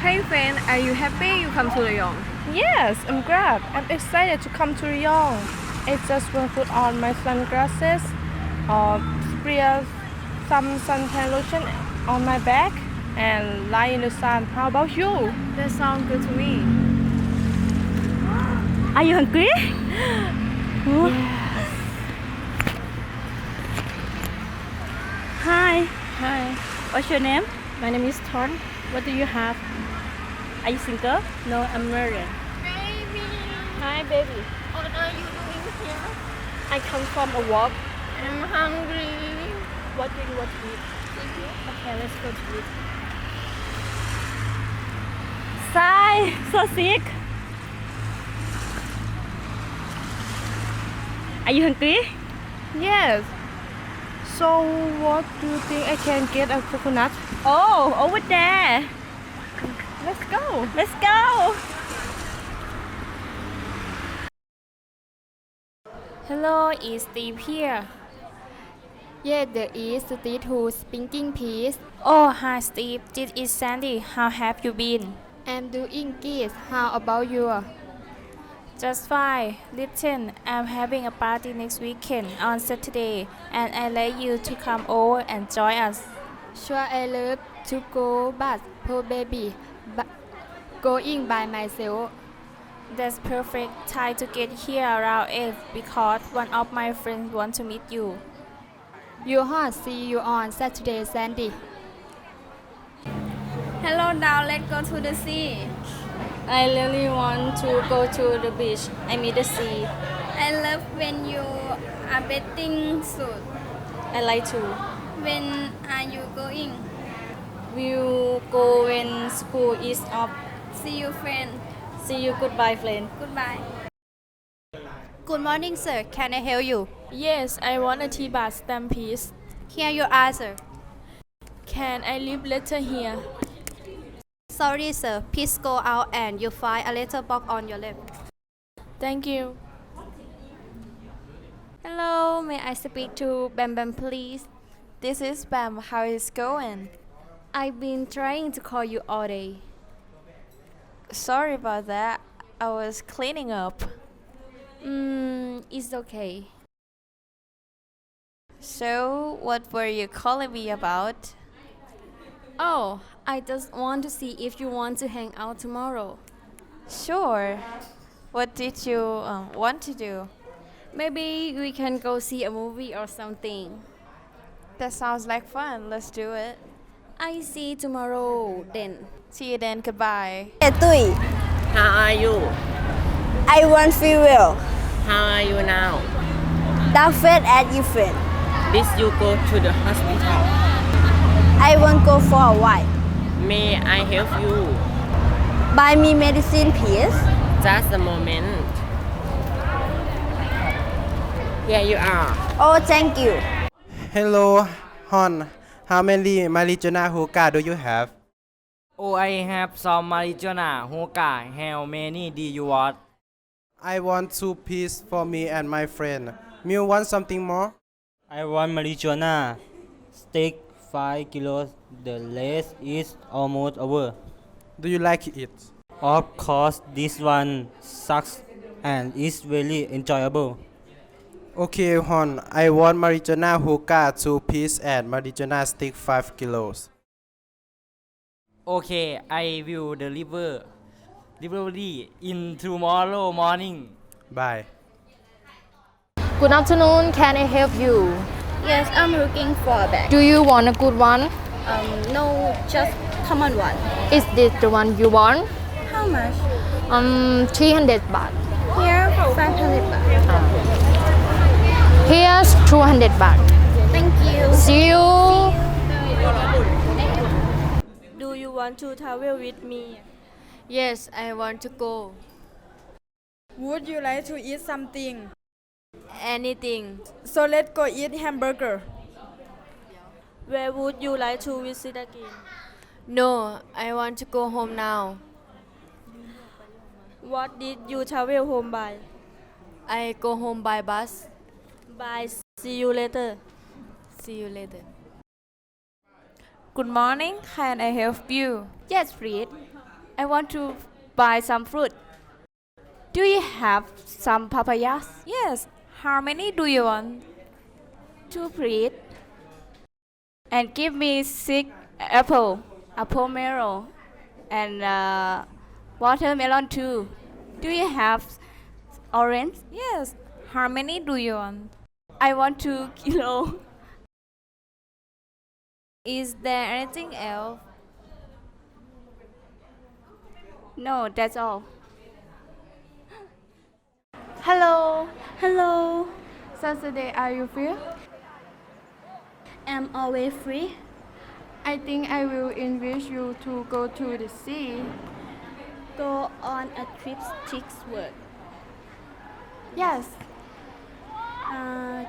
Hey friend, are you happy you come to Rayong? Yes, I'm glad. I'm excited to come to Rayong. I just to put on my sunglasses, uh, spray some suntan lotion on my back, and lie in the sun. How about you? That sounds good to me. Are you hungry? Hi, Hi, what's your name? my name is Ton. What do you have? Are you single? No, I'm married. Baby, Hi, baby. what are you doing here? I come from a walk. I'm hungry. What do you want to eat? Okay, let's go to eat. Sai, so sick. Are you hungry? Yes. So, what do you think I can get a coconut? Oh, over there. Let's go. Let's go. Hello, is Steve here? Yeah, there is Steve who's speaking please. Oh, hi Steve. This is Sandy. How have you been? I'm doing good. How about you? Just fine. Listen, I'm having a party next weekend on Saturday, and I'd like you to come over and join us. Sure, I love to go, but poor baby, but going by myself. That's perfect time to get here around 8 because one of my friends want to meet you. You hot. See you on Saturday, Sandy. Hello, now let's go to the sea. I really want to go to the beach. I mean the sea. I love when you are bathing suit. I like to. When are you going? We'll go when school is up. See you, friend. See you. Goodbye, friend. Goodbye. Good morning, sir. Can I help you? Yes, I want a tea bar stamp, please. Here you are, sir. Can I leave letter here? Sorry, sir. Please go out and you'll find a letter box on your left. Thank you. Hello, may I speak to Bam Bam, please? This is Bam. How is it going? I've been trying to call you all day. Sorry about that. I was cleaning up. Mm, it's okay. So, what were you calling me about? Oh, I just want to see if you want to hang out tomorrow. Sure. What did you um, want to do? Maybe we can go see a movie or something. That sounds like fun. Let's do it. I see you tomorrow then. See you then. Goodbye. Hey, Tui, How are you? I want feel well. How are you now? That friend and you friend. Did you go to the hospital? I won't go for a while. May I help you? Buy me medicine, please. Just a moment. Here you are. Oh, thank you. Hello, Hon. How many marijuana hookah do you have? Oh, I have some marijuana hookah. How many do you want? I want two piece for me and my friend. You want something more? I want marijuana. Steak 5 kilos. The rest is almost over. Do you like it? Of course, this one sucks and is really enjoyable. Okay, Hon. I want marijuana hookah two piece and marijuana stick 5 kilos. Okay, I will deliver delivery in tomorrow morning. Bye. Good afternoon. Can I help you? Yes, I'm looking for a bag. Do you want a good one? Um, no, just common one. Is this the one you want? How much? Um, 300 baht. Here, 500 baht. Here's 200 baht. Thank you. See you. Do you want to travel with me? Yes, I want to go. Would you like to eat something? Anything. So let's go eat hamburger. Where would you like to visit again? No, I want to go home now. What did you travel home by? I go home by bus. Bye. See you later. See you later. Good morning. Can I help you? Yes, Fred. I want to buy some fruit. Do you have some papayas? Yes. How many do you want? Two, please. And give me six apple, a pomelo, and uh, watermelon too. Do you have orange? Yes. How many do you want? I want two kilo. Is there anything else? No, that's all. Hello. Hello, Saturday, are you free? I'm always free. I think I will invite you to go to the sea. Go on a trip six word. Yes. Uh,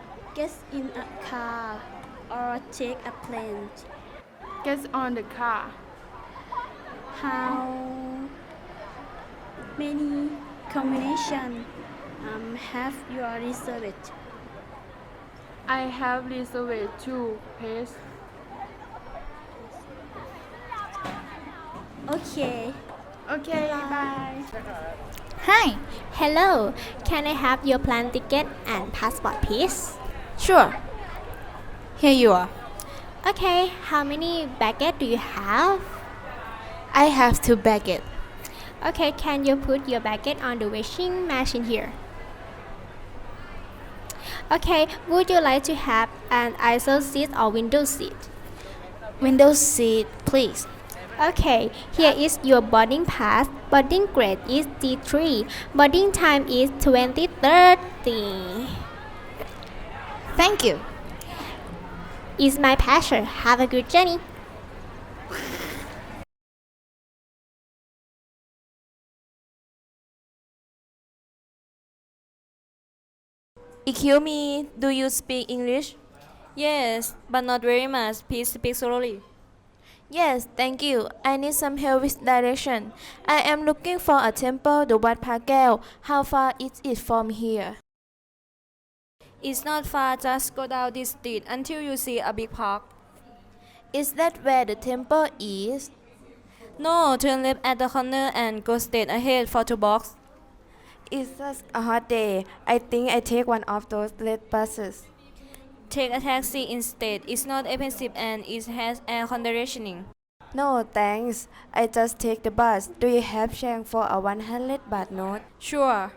get in a car or take a plane. Get on the car. How many combination um, have you reserved? I have reserved two places. Okay. Okay, bye. Hi. Hello. Can I have your plane ticket and passport, please? Sure. Here you are. Okay. How many baggage do you have? I have two baggage. Okay. Can you put your baggage on the washing machine here? Okay. Would you like to have an aisle seat or window seat? Window seat, please. Okay, here is your boarding pass. Boarding grade is D3. Boarding time is 2030. Thank you. It's my pleasure. Have a good journey. Excuse me, do you speak English? Yes, but not very much. Please speak slowly. Yes, thank you. I need some help with direction. I am looking for a temple, the Wat Phakeo. How far is it from here? It's not far, just go down this street until you see a big park. Is that where the temple is? No, turn left at the corner and go straight ahead for two blocks. It's just a hot day. I think I take one of those late buses. Take a taxi instead. It's not expensive and it has air conditioning. No, thanks. I just take the bus. Do you have change for a 100 baht note? Sure.